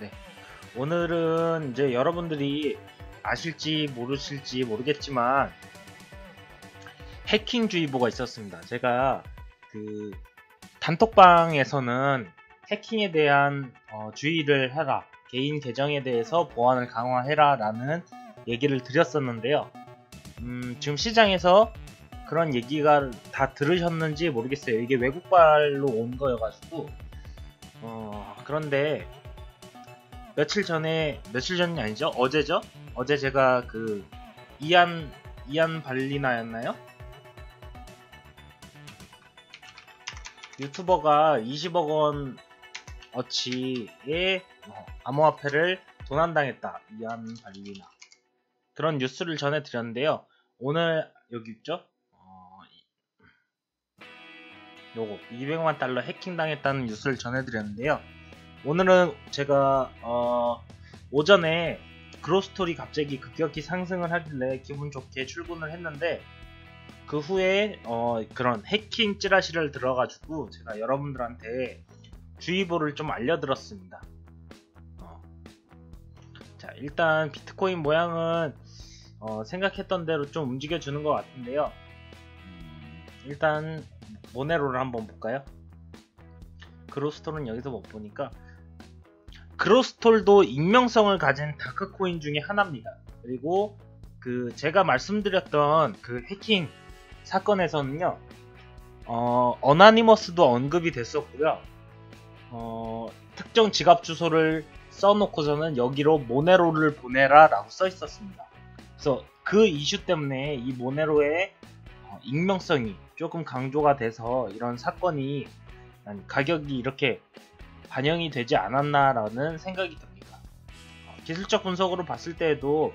네. 오늘은 이제 여러분들이 아실지 모르실지 모르겠지만 해킹주의보가 있었습니다. 제가 그 단톡방에서는 해킹에 대한 어, 주의를 해라. 개인 계정에 대해서 보안을 강화해라 라는 얘기를 드렸었는데요. 음, 지금 시장에서 그런 얘기가 다 들으셨는지 모르겠어요. 이게 외국발로 온 거여가지고 어, 그런데 며칠 전에 며칠 전이 아니죠? 어제죠? 어제 제가 그 이안 이안 발리나였나요? 유튜버가 20억 원 어치의 어, 암호화폐를 도난당했다. 이안 발리나 그런 뉴스를 전해드렸는데요. 오늘 여기 있죠? 어, 요거 200만 달러 해킹당했다는 뉴스를 전해드렸는데요. 오늘은 제가 어, 오전에 그로스토리 갑자기 급격히 상승을 하길래 기분 좋게 출근을 했는데 그 후에 어, 그런 해킹 찌라시를 들어가지고 제가 여러분들한테 주의보를 좀 알려드렸습니다. 어. 자 일단 비트코인 모양은 어, 생각했던 대로 좀 움직여주는 것 같은데요. 음, 일단 모네로를 한번 볼까요? 그로스토는 여기서 못 보니까 그로스톨도 익명성을 가진 다크코인 중에 하나입니다. 그리고 그 제가 말씀드렸던 그 해킹 사건에서는요, 어, 어나니머스도 언급이 됐었고요. 어, 특정 지갑 주소를 써놓고서는 여기로 모네로를 보내라 라고 써 있었습니다. 그래서 그 이슈 때문에 이 모네로의 어, 익명성이 조금 강조가 돼서 이런 사건이 가격이 이렇게 반영이 되지 않았나라는 생각이 듭니다. 어, 기술적 분석으로 봤을 때에도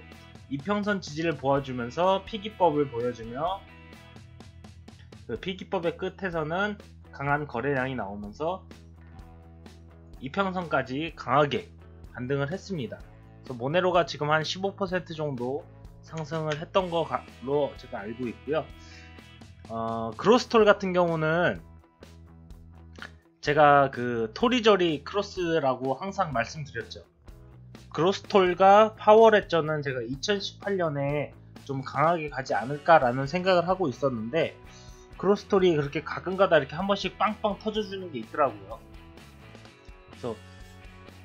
이평선 지지를 보여주면서 피기법을 보여주며 그 피기법의 끝에서는 강한 거래량이 나오면서 이평선까지 강하게 반등을 했습니다. 그래서 모네로가 지금 한 15% 정도 상승을 했던 걸로 제가 알고 있고요. 어, 그로스톨 같은 경우는 제가 그 토리저리 크로스라고 항상 말씀드렸죠. 그로스톨과 파워레저는 제가 2018년에 좀 강하게 가지 않을까라는 생각을 하고 있었는데 크로스톨이 그렇게 가끔가다 이렇게 한 번씩 빵빵 터져주는 게 있더라고요. 그래서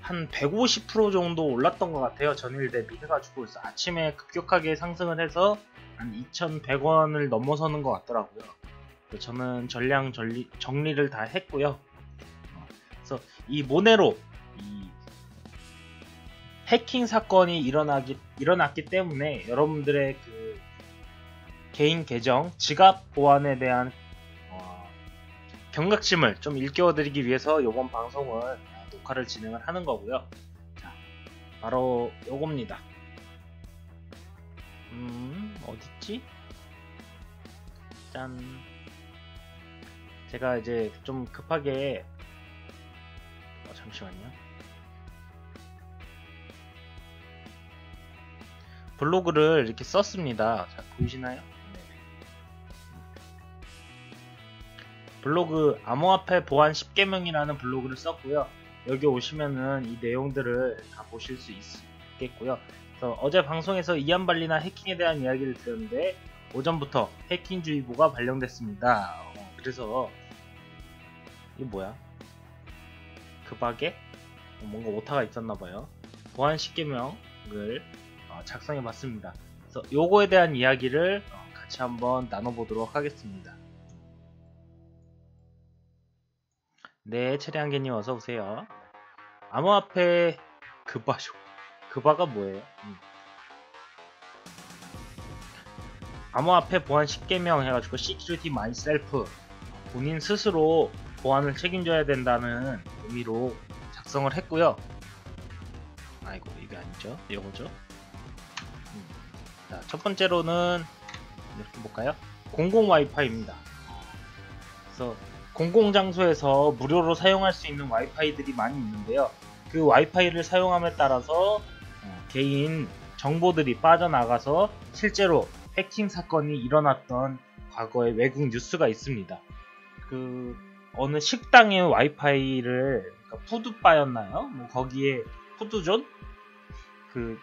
한 150% 정도 올랐던 것 같아요. 전일 대비 해가지고 그래서 아침에 급격하게 상승을 해서 한 2,100원을 넘어서는 것 같더라고요. 저는 전량 전리, 정리를 다 했고요. 그래서 이 모네로 이 해킹 사건이 일어나기 일어났기 때문에 여러분들의 그 개인 계정 지갑 보안에 대한 어, 경각심을 좀 일깨워드리기 위해서 이번 방송을 녹화를 진행을 하는 거고요. 자, 바로 요겁니다. 음, 어딨지? 짠. 제가 이제 좀 급하게 잠시만요. 블로그를 이렇게 썼습니다. 자, 보이시나요? 네. 블로그 암호화폐 보안 10개명이라는 블로그를 썼고요. 여기 오시면은 이 내용들을 다 보실 수 있겠고요. 그래서 어제 방송에서 이안발리나 해킹에 대한 이야기를 드렸는데 오전부터 해킹주의보가 발령됐습니다. 어, 그래서 이게 뭐야? 급하게 뭔가 오타가 있었나봐요. 보안 10개명을 어, 작성해봤습니다. 그래서 요거에 대한 이야기를 어, 같이 한번 나눠보도록 하겠습니다. 네, 체리한개님 어서오세요. 암호화폐 급바쇼. 급바가 뭐예요? 음. 암호화폐 보안 10개명 해가지고 Security Myself 본인 스스로 보안을 책임져야 된다는 의미로 작성을 했고요. 아이고 이게 아니죠. 이거죠. 음. 자, 첫 번째로는 이렇게 볼까요? 공공 와이파이입니다. 그래서 공공 장소에서 무료로 사용할 수 있는 와이파이들이 많이 있는데요. 그 와이파이를 사용함에 따라서 어, 개인 정보들이 빠져나가서 실제로 해킹 사건이 일어났던 과거의 외국 뉴스가 있습니다. 그 어느 식당의 와이파이를 그러니까 푸드바였나요? 뭐 거기에 푸드존 그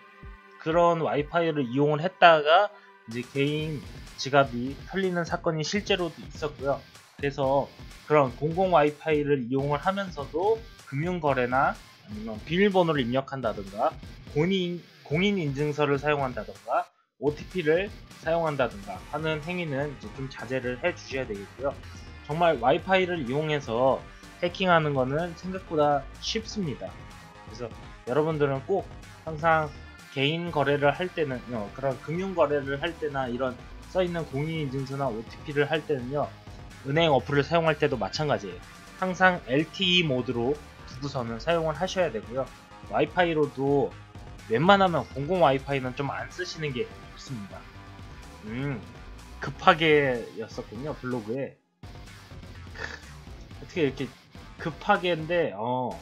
그런 와이파이를 이용을 했다가 이제 개인 지갑이 털리는 사건이 실제로도 있었고요. 그래서 그런 공공 와이파이를 이용을 하면서도 금융거래나 아니면 비밀번호를 입력한다든가 공인, 공인인증서를 사용한다든가 OTP를 사용한다든가 하는 행위는 좀 자제를 해 주셔야 되겠고요. 정말 와이파이를 이용해서 해킹하는 거는 생각보다 쉽습니다. 그래서 여러분들은 꼭 항상 개인 거래를 할 때는요, 그런 금융 거래를 할 때나 이런 써 있는 공인인증서나 OTP를 할 때는요, 은행 어플을 사용할 때도 마찬가지예요. 항상 LTE 모드로 두고서는 사용을 하셔야 되고요. 와이파이로도 웬만하면 공공 와이파이는 좀 안 쓰시는 게 좋습니다. 음, 급하게였었군요, 블로그에. 어떻게 이렇게 급하게인데, 어,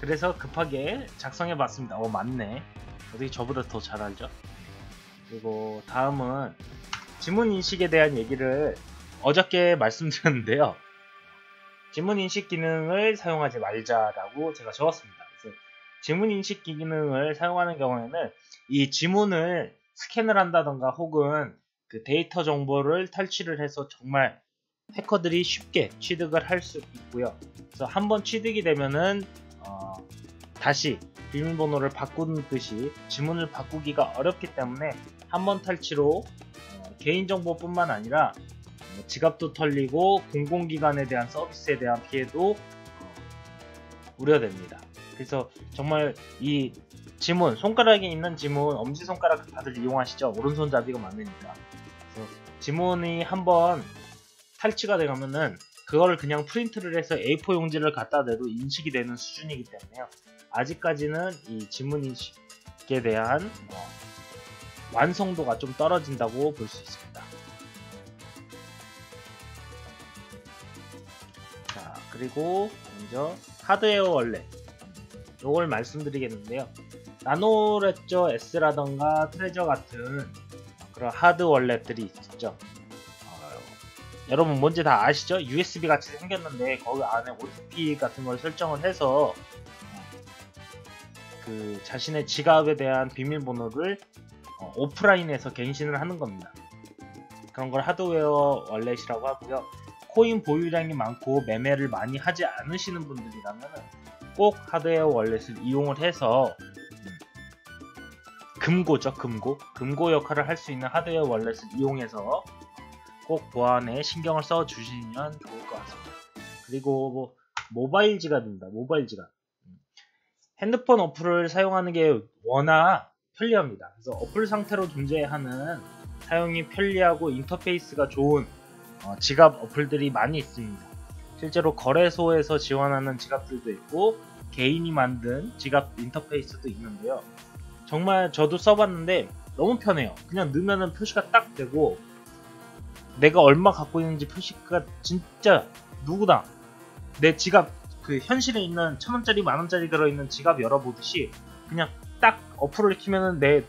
그래서 급하게 작성해 봤습니다. 어, 맞네. 어떻게 저보다 더 잘 알죠? 그리고 다음은 지문 인식에 대한 얘기를 어저께 말씀드렸는데요. 지문 인식 기능을 사용하지 말자라고 제가 적었습니다. 지문 인식 기능을 사용하는 경우에는 이 지문을 스캔을 한다던가 혹은 그 데이터 정보를 탈취를 해서 정말 해커들이 쉽게 취득을 할 수 있고요. 그래서 한번 취득이 되면은 어, 다시 비밀번호를 바꾸는 듯이 지문을 바꾸기가 어렵기 때문에 한 번 탈취로 어, 개인정보뿐만 아니라 어, 지갑도 털리고 공공기관에 대한 서비스에 대한 피해도 어, 우려됩니다. 그래서 정말 이 지문, 손가락에 있는 지문, 엄지손가락 다들 이용하시죠? 오른손잡이가 많으니까. 지문이 한번 탈취가 되면은 그거를 그냥 프린트를 해서 A4 용지를 갖다 대도 인식이 되는 수준이기 때문에요. 아직까지는 이 지문 인식에 대한 어, 완성도가 좀 떨어진다고 볼 수 있습니다. 자, 그리고 먼저 하드웨어 원래 요걸 말씀드리겠는데요. 나노레저 S라던가 트레저 같은 그런 하드 월렛들이 있죠. 여러분 뭔지 다 아시죠? USB 같이 생겼는데 거기 안에 OTP 같은 걸 설정을 해서 그 자신의 지갑에 대한 비밀번호를 어, 오프라인에서 갱신을 하는 겁니다. 그런 걸 하드웨어 월렛이라고 하고요. 코인 보유량이 많고 매매를 많이 하지 않으시는 분들이라면 꼭 하드웨어 월렛을 이용을 해서 음, 금고죠 금고 금고 역할을 할 수 있는 하드웨어 월렛을 이용해서 꼭 보안에 신경을 써 주시면 좋을 것 같습니다. 그리고 뭐 모바일 지갑입니다. 모바일 지갑. 핸드폰 어플을 사용하는 게 워낙 편리합니다. 그래서 어플 상태로 존재하는 사용이 편리하고 인터페이스가 좋은 어, 지갑 어플들이 많이 있습니다. 실제로 거래소에서 지원하는 지갑들도 있고 개인이 만든 지갑 인터페이스도 있는데요. 정말 저도 써봤는데 너무 편해요. 그냥 넣으면 표시가 딱 되고 내가 얼마 갖고 있는지 표시가 진짜 누구나 내 지갑 그 현실에 있는 천 원짜리 만 원짜리 들어있는 지갑 열어보듯이 그냥 딱 어플을 키면은 내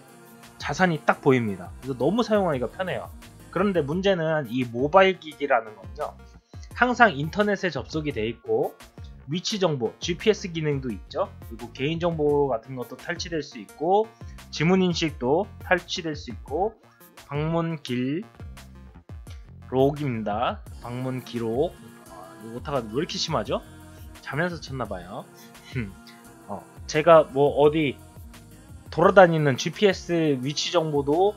자산이 딱 보입니다. 그래서 너무 사용하기가 편해요. 그런데 문제는 이 모바일 기기라는 건요. 항상 인터넷에 접속이 돼 있고 위치 정보, GPS 기능도 있죠. 그리고 개인 정보 같은 것도 탈취될 수 있고 지문 인식도 탈취될 수 있고 방문 길, 록입니다. 방문 기록. 아, 오타가 왜 이렇게 심하죠? 자면서 쳤나봐요. 어, 제가 뭐 어디 돌아다니는 GPS 위치 정보도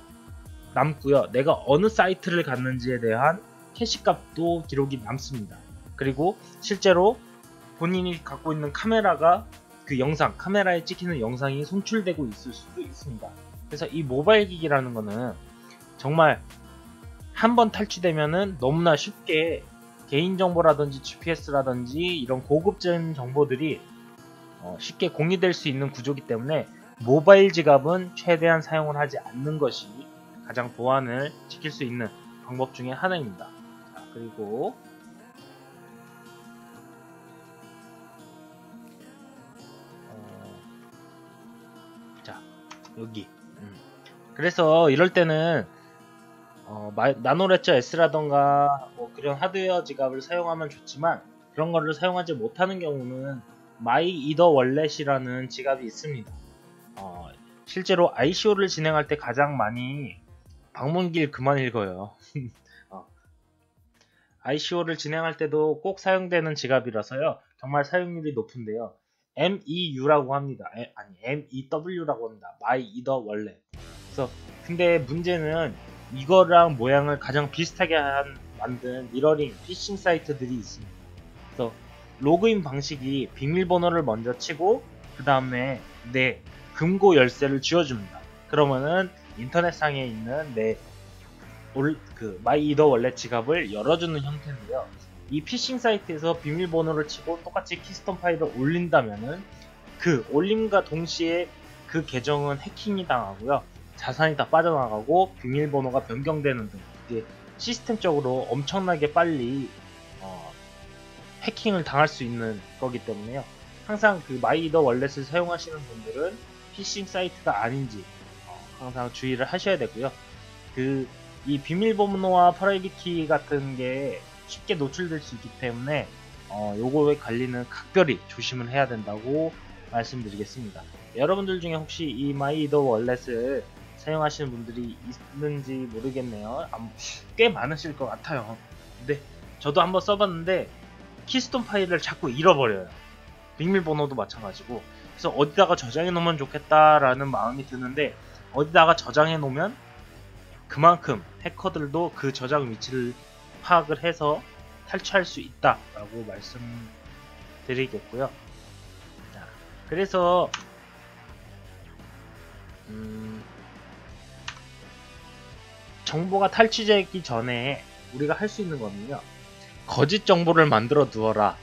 남고요. 내가 어느 사이트를 갔는지에 대한 캐시 값도 기록이 남습니다. 그리고 실제로 본인이 갖고 있는 카메라가 그 영상, 카메라에 찍히는 영상이 송출되고 있을 수도 있습니다. 그래서 이 모바일 기기라는 거는 정말 한 번 탈취되면은 너무나 쉽게 개인정보라든지 GPS라든지 이런 고급진 정보들이 어, 쉽게 공유될 수 있는 구조이기 때문에 모바일 지갑은 최대한 사용을 하지 않는 것이 가장 보안을 지킬 수 있는 방법 중에 하나입니다. 자, 그리고 어, 자 여기 음. 그래서 이럴 때는 어, 나노레처 S라던가 뭐 그런 하드웨어 지갑을 사용하면 좋지만 그런 거를 사용하지 못하는 경우는 마이 이더 월렛이라는 지갑이 있습니다. 어, 실제로 ICO를 진행할 때 가장 많이 방문길 그만 읽어요. 어. ICO를 진행할 때도 꼭 사용되는 지갑이라서요. 정말 사용률이 높은데요. MEU라고 합니다. 에, 아니 MEW라고 합니다. 마이 이더 월렛. 그래서 근데 문제는 이거랑 모양을 가장 비슷하게 한 만든 미러링 피싱 사이트들이 있습니다. 그래서 로그인 방식이 비밀번호를 먼저 치고 그 다음에 내 금고 열쇠를 쥐어줍니다. 그러면은 인터넷상에 있는 내 올, 그 마이 이더 월렛 지갑을 열어주는 형태인데요. 이 피싱 사이트에서 비밀번호를 치고 똑같이 키스톤 파일을 올린다면은 그 올림과 동시에 그 계정은 해킹이 당하고요. 자산이 다 빠져나가고 비밀번호가 변경되는 등 이게 시스템적으로 엄청나게 빨리 어, 해킹을 당할 수 있는 거기 때문에요. 항상 그 마이더 월렛을 사용하시는 분들은 피싱 사이트가 아닌지 어, 항상 주의를 하셔야 되고요. 그 이 비밀번호와 프라이빗 키 같은 게 쉽게 노출될 수 있기 때문에 어, 요거에 관리는 각별히 조심을 해야 된다고 말씀드리겠습니다. 여러분들 중에 혹시 이 마이더 월렛을 사용하시는 분들이 있는지 모르겠네요. 꽤 많으실 것 같아요. 근데 저도 한번 써봤는데 키스톤 파일을 자꾸 잃어버려요. 비밀번호도 마찬가지고 그래서 어디다가 저장해 놓으면 좋겠다라는 마음이 드는데 어디다가 저장해 놓으면 그만큼 해커들도 그 저장 위치를 파악을 해서 탈취할 수 있다라고 말씀드리겠고요. 자, 그래서 음, 정보가 탈취되기 전에 우리가 할 수 있는 거는요. 거짓 정보를 만들어 두어라.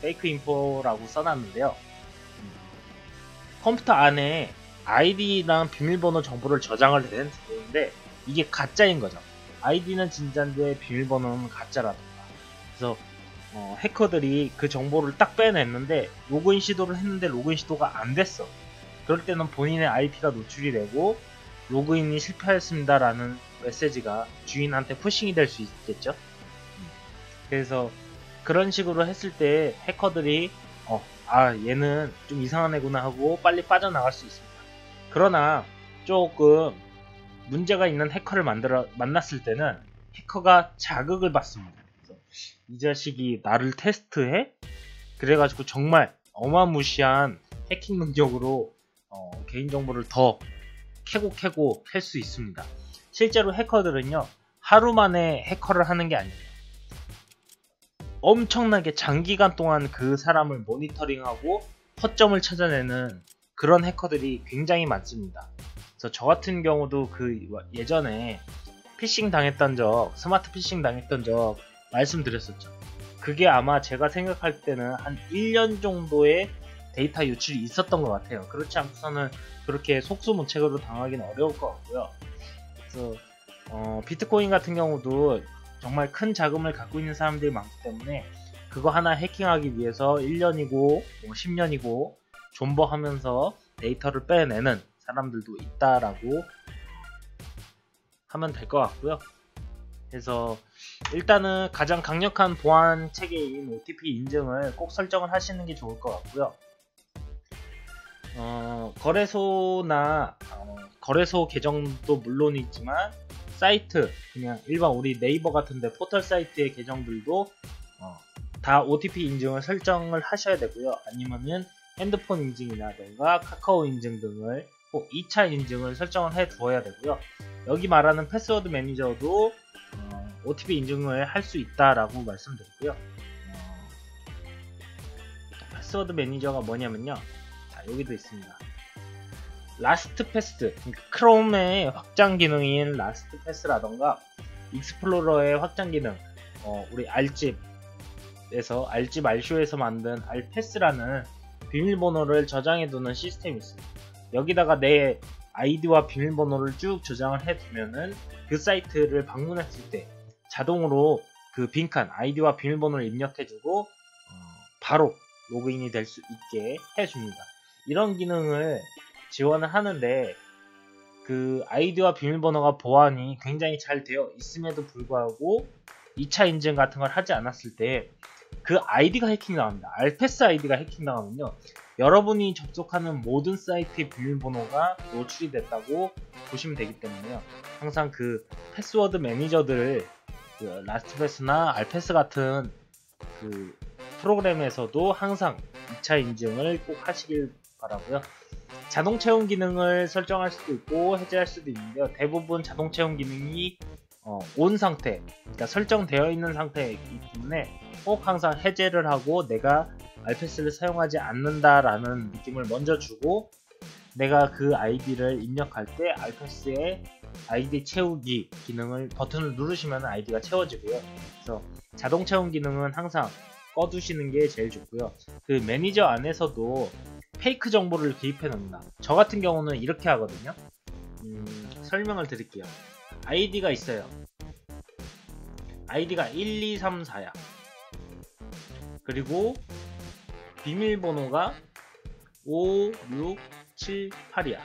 페이크 인포라고 써놨는데요. 컴퓨터 안에 아이디랑 비밀번호 정보를 저장을 되는데 이게 가짜인 거죠. 아이디는 진짜인데 비밀번호는 가짜라던가. 그래서 어, 해커들이 그 정보를 딱 빼냈는데 로그인 시도를 했는데 로그인 시도가 안 됐어. 그럴 때는 본인의 IP가 노출이 되고 로그인이 실패하였습니다라는 메시지가 주인한테 푸싱이 될 수 있겠죠. 그래서 그런 식으로 했을 때 해커들이 어, 아 얘는 좀 이상한 애구나 하고 빨리 빠져나갈 수 있습니다. 그러나 조금 문제가 있는 해커를 만들어 만났을 때는 해커가 자극을 받습니다. 이 자식이 나를 테스트해? 그래가지고 정말 어마무시한 해킹 능력으로 어, 개인정보를 더 캐고 캐고 캘 수 있습니다. 실제로 해커들은요 하루 만에 해커를 하는 게 아니에요. 엄청나게 장기간 동안 그 사람을 모니터링하고 허점을 찾아내는 그런 해커들이 굉장히 많습니다. 그래서 저 같은 경우도 그 예전에 피싱 당했던 적, 스마트 피싱 당했던 적 말씀드렸었죠. 그게 아마 제가 생각할 때는 한 1년 정도의 데이터 유출이 있었던 것 같아요. 그렇지 않고서는 그렇게 속수무책으로 당하기는 어려울 것 같고요. 그래서 어, 비트코인 같은 경우도 정말 큰 자금을 갖고 있는 사람들이 많기 때문에 그거 하나 해킹하기 위해서 1년이고 뭐 10년이고 존버하면서 데이터를 빼내는 사람들도 있다라고 하면 될 것 같고요. 그래서 일단은 가장 강력한 보안 체계인 OTP 인증을 꼭 설정을 하시는 게 좋을 것 같고요. 어, 거래소나 어, 거래소 계정도 물론이지만 사이트 그냥 일반 우리 네이버 같은데 포털 사이트의 계정들도 어, 다 OTP 인증을 설정을 하셔야 되고요. 아니면은 핸드폰 인증이라든가 카카오 인증 등을 꼭 2차 인증을 설정을 해 두어야 되고요. 여기 말하는 패스워드 매니저도 어, OTP 인증을 할 수 있다라고 말씀드리고요. 어, 패스워드 매니저가 뭐냐면요. 여기도 있습니다. 라스트 패스, 그러니까 크롬의 확장 기능인 라스트 패스라던가 익스플로러의 확장 기능, 어, 우리 알집에서 알집 알쇼에서 만든 알패스라는 비밀번호를 저장해두는 시스템이 있습니다. 여기다가 내 아이디와 비밀번호를 쭉 저장을 해두면은 그 사이트를 방문했을 때 자동으로 그 빈칸 아이디와 비밀번호를 입력해주고 어, 바로 로그인이 될 수 있게 해줍니다. 이런 기능을 지원을 하는데 그 아이디와 비밀번호가 보안이 굉장히 잘 되어 있음에도 불구하고 2차 인증 같은 걸 하지 않았을 때 그 아이디가 해킹 당합니다. 알패스 아이디가 해킹 당하면요. 여러분이 접속하는 모든 사이트의 비밀번호가 노출이 됐다고 보시면 되기 때문에요. 항상 그 패스워드 매니저들을 그 라스트패스나 알패스 같은 그 프로그램에서도 항상 2차 인증을 꼭 하시길 바라고요. 자동 채용 기능을 설정할 수도 있고 해제할 수도 있는데요. 대부분 자동 채용 기능이 어, 온 상태, 그러니까 설정되어 있는 상태이기 때문에 꼭 항상 해제를 하고 내가 알패스를 사용하지 않는다라는 느낌을 먼저 주고 내가 그 아이디를 입력할 때 알패스에 아이디 채우기 기능을 버튼을 누르시면 아이디가 채워지고요. 그래서 자동 채용 기능은 항상 꺼두시는 게 제일 좋고요. 그 매니저 안에서도 페이크 정보를 기입해 놓습니다. 저 같은 경우는 이렇게 하거든요. 음, 설명을 드릴게요. 아이디가 있어요. 아이디가 1, 2, 3, 4야. 그리고 비밀번호가 5, 6, 7, 8이야.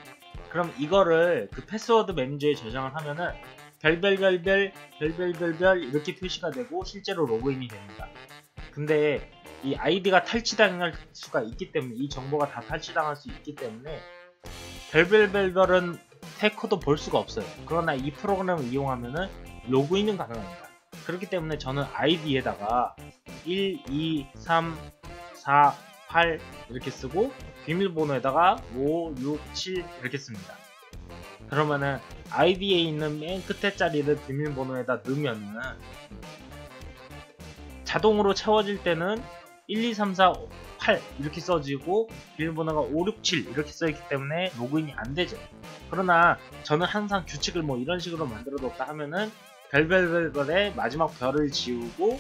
그럼 이거를 그 패스워드 매니저에 저장을 하면은 별별별별 별별별별 이렇게 표시가 되고 실제로 로그인이 됩니다. 근데 이 아이디가 탈취당할 수가 있기 때문에 이 정보가 다 탈취당할 수 있기 때문에 별별별별은 해커도 볼 수가 없어요. 그러나 이 프로그램을 이용하면은 로그인은 가능합니다. 그렇기 때문에 저는 아이디에다가 1, 2, 3, 4, 8 이렇게 쓰고 비밀번호에다가 5, 6, 7 이렇게 씁니다. 그러면은 아이디에 있는 맨 끝에 자리를 비밀번호에다 넣으면은 자동으로 채워질 때는 1, 2, 3, 4, 8 이렇게 써지고 비밀번호가 5, 6, 7 이렇게 써있기 때문에 로그인이 안 되죠. 그러나 저는 항상 규칙을 뭐 이런 식으로 만들어 뒀다 하면은 별별별별에 마지막 별을 지우고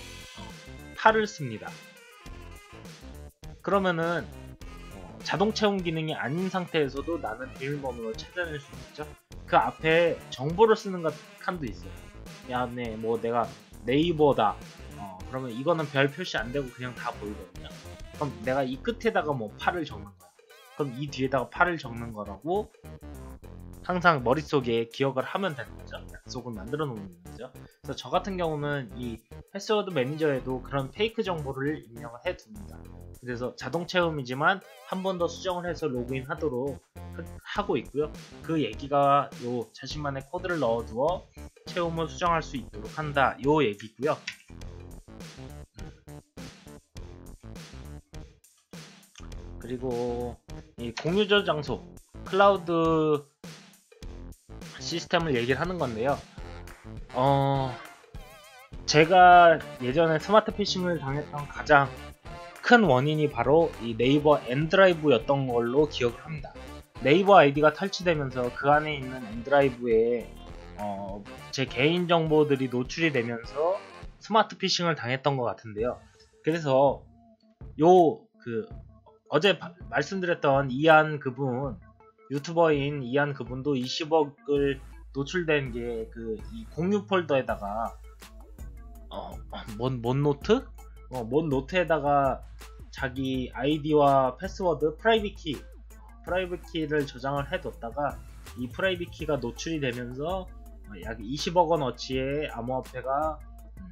8을 씁니다. 그러면은 어, 자동 채용 기능이 아닌 상태에서도 나는 비밀번호를 찾아낼 수 있죠. 그 앞에 정보를 쓰는 것 칸도 있어요. 야, 네, 뭐 내가 네이버다. 어, 그러면 이거는 별 표시 안 되고 그냥 다 보이거든요. 그럼 내가 이 끝에다가 뭐 8을 적는 거야. 그럼 이 뒤에다가 8을 적는 거라고 항상 머릿속에 기억을 하면 되는 거죠. 약속을 만들어 놓는 거죠. 그래서 저 같은 경우는 이 패스워드 매니저에도 그런 페이크 정보를 입력을 해 둡니다. 그래서 자동 체험이지만 한 번 더 수정을 해서 로그인 하도록 하고 있고요. 그 얘기가 요 자신만의 코드를 넣어두어 체험을 수정할 수 있도록 한다. 요 얘기고요. 그리고 이 공유 저 장소 클라우드 시스템을 얘기를 하는 건데요. 어, 제가 예전에 스마트 피싱을 당했던 가장 큰 원인이 바로 이 네이버 엔드라이브였던 걸로 기억을 합니다. 네이버 아이디가 탈취되면서 그 안에 있는 엔드라이브에 어, 제 개인 정보들이 노출이 되면서 스마트 피싱을 당했던 것 같은데요. 그래서 요 그 어제 바, 말씀드렸던 이한 그분 유튜버인 이한 그분도 20억을 노출된 게 그 이 공유 폴더에다가 어뭔 뭔 노트? 어뭔 노트에다가 자기 아이디와 패스워드 프라이빗 키 프라이빗 키를 저장을 해뒀다가 이 프라이빗 키가 노출이 되면서 약 20억 원 어치의 암호화폐가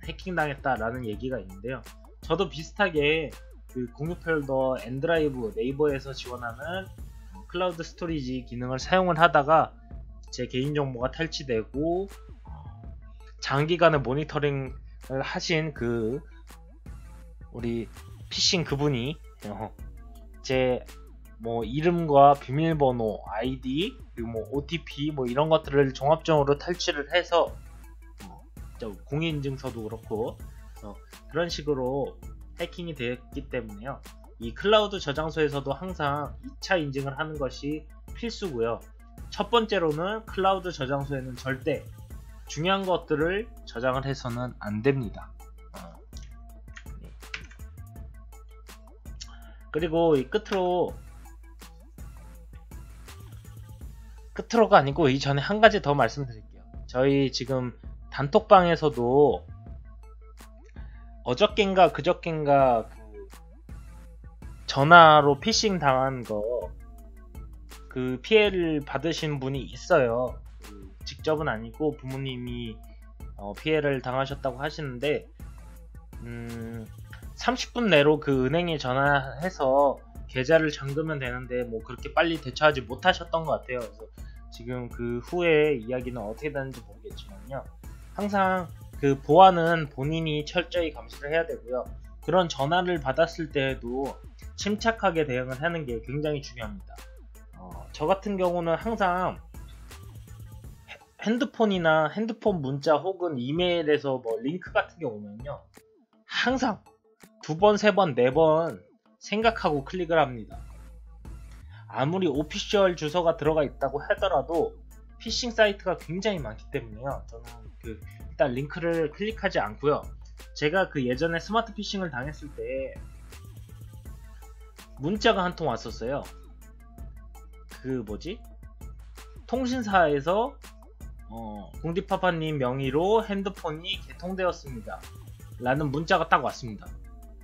해킹당했다라는 얘기가 있는데요. 저도 비슷하게 그 공유 폴더 엔드라이브 네이버에서 지원하는 클라우드 스토리지 기능을 사용을 하다가 제 개인정보가 탈취되고 장기간의 모니터링을 하신 그 우리 피싱 그분이 제 뭐 이름과 비밀번호, 아이디, 그리고 뭐 OTP 뭐 이런 것들을 종합적으로 탈취를 해서 공인인증서도 그렇고 그런 식으로 해킹이 되었기 때문에요. 이 클라우드 저장소에서도 항상 2차 인증을 하는 것이 필수고요. 첫 번째로는 클라우드 저장소에는 절대 중요한 것들을 저장을 해서는 안 됩니다. 어. 네. 그리고 이 끝으로 끝으로가 아니고 이전에 한 가지 더 말씀드릴게요. 저희 지금 단톡방에서도 어저껜가 그저껜가 전화로 피싱 당한 거 그 피해를 받으신 분이 있어요. 그 직접은 아니고 부모님이 어 피해를 당하셨다고 하시는데 음 30분 내로 그 은행에 전화해서 계좌를 잠그면 되는데 뭐 그렇게 빨리 대처하지 못하셨던 것 같아요. 그래서 지금 그 후에 이야기는 어떻게 되는지 모르겠지만요. 항상 그 보안은 본인이 철저히 감시를 해야 되고요. 그런 전화를 받았을 때에도 침착하게 대응을 하는 게 굉장히 중요합니다. 어, 저 같은 경우는 항상 핸드폰이나 핸드폰 문자 혹은 이메일에서 뭐 링크 같은 게 오면요. 항상 두 번, 세 번, 네 번 생각하고 클릭을 합니다. 아무리 오피셜 주소가 들어가 있다고 하더라도 피싱 사이트가 굉장히 많기 때문에요. 저는 그 일단 링크를 클릭하지 않고요. 제가 그 예전에 스마트 피싱을 당했을 때 문자가 한 통 왔었어요. 그 뭐지? 통신사에서 어, 공디파파님 명의로 핸드폰이 개통되었습니다. 라는 문자가 딱 왔습니다.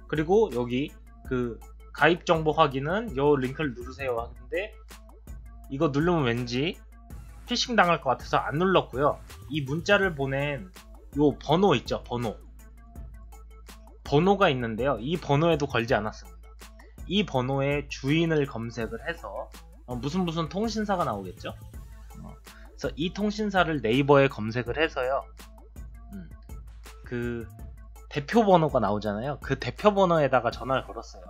그리고 여기 그 가입 정보 확인은 요 링크를 누르세요 하는데 이거 누르면 왠지 피싱 당할 것 같아서 안 눌렀고요. 이 문자를 보낸 요 번호 있죠, 번호. 번호가 있는데요. 이 번호에도 걸지 않았습니다. 이 번호의 주인을 검색을 해서 어, 무슨 무슨 통신사가 나오겠죠. 어, 그래서 이 통신사를 네이버에 검색을 해서요. 음, 그 대표 번호가 나오잖아요. 그 대표 번호에다가 전화를 걸었어요.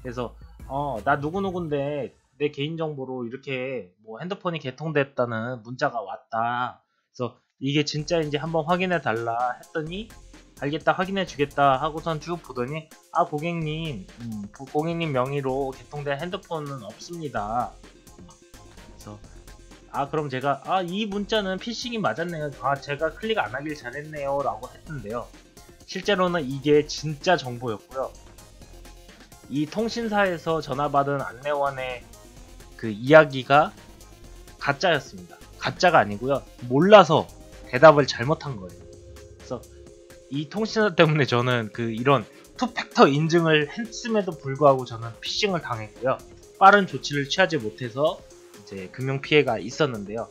그래서 어, 나 누구누군데 내 개인정보로 이렇게 뭐 핸드폰이 개통됐다는 문자가 왔다. 그래서 이게 진짜인지 한번 확인해 달라 했더니 알겠다 확인해 주겠다 하고선 쭉 보더니 아 고객님 음, 고객님 명의로 개통된 핸드폰은 없습니다. 그래서 아 그럼 제가 아 이 문자는 피싱이 맞았네요. 아 제가 클릭 안 하길 잘했네요 라고 했는데요. 실제로는 이게 진짜 정보였고요. 이 통신사에서 전화받은 안내원의 그 이야기가 가짜였습니다. 가짜가 아니고요. 몰라서 대답을 잘못한 거예요. 그래서 이 통신사 때문에 저는 그 이런 투팩터 인증을 했음에도 불구하고 저는 피싱을 당했고요. 빠른 조치를 취하지 못해서 이제 금융 피해가 있었는데요.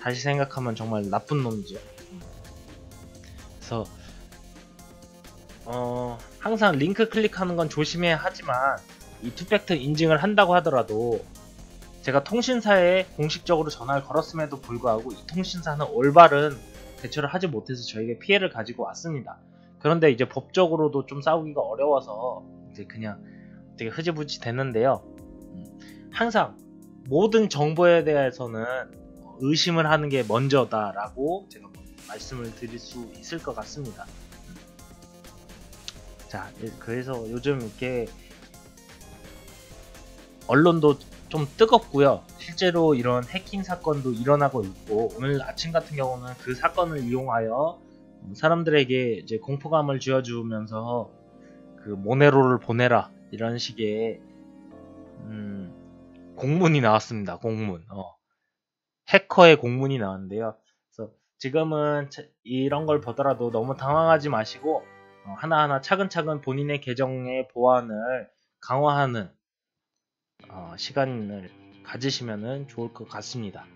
다시 생각하면 정말 나쁜 놈이죠. 그래서 어, 항상 링크 클릭하는 건 조심해야 하지만 이 투팩터 인증을 한다고 하더라도 제가 통신사에 공식적으로 전화를 걸었음에도 불구하고 이 통신사는 올바른 대처를 하지 못해서 저에게 피해를 가지고 왔습니다. 그런데 이제 법적으로도 좀 싸우기가 어려워서 이제 그냥 되게 흐지부지 됐는데요. 항상 모든 정보에 대해서는 의심을 하는 게 먼저다라고 제가 말씀을 드릴 수 있을 것 같습니다. 자, 그래서 요즘 이렇게 언론도 좀 뜨겁고요. 실제로 이런 해킹 사건도 일어나고 있고 오늘 아침 같은 경우는 그 사건을 이용하여 사람들에게 이제 공포감을 쥐어주면서 그 모네로를 보내라 이런 식의 음, 공문이 나왔습니다. 공문. 어. 해커의 공문이 나왔는데요. 그래서 지금은 이런 걸 보더라도 너무 당황하지 마시고 어, 하나하나 차근차근 본인의 계정의 보안을 강화하는 어, 시간을 가지시면 좋을 것 같습니다.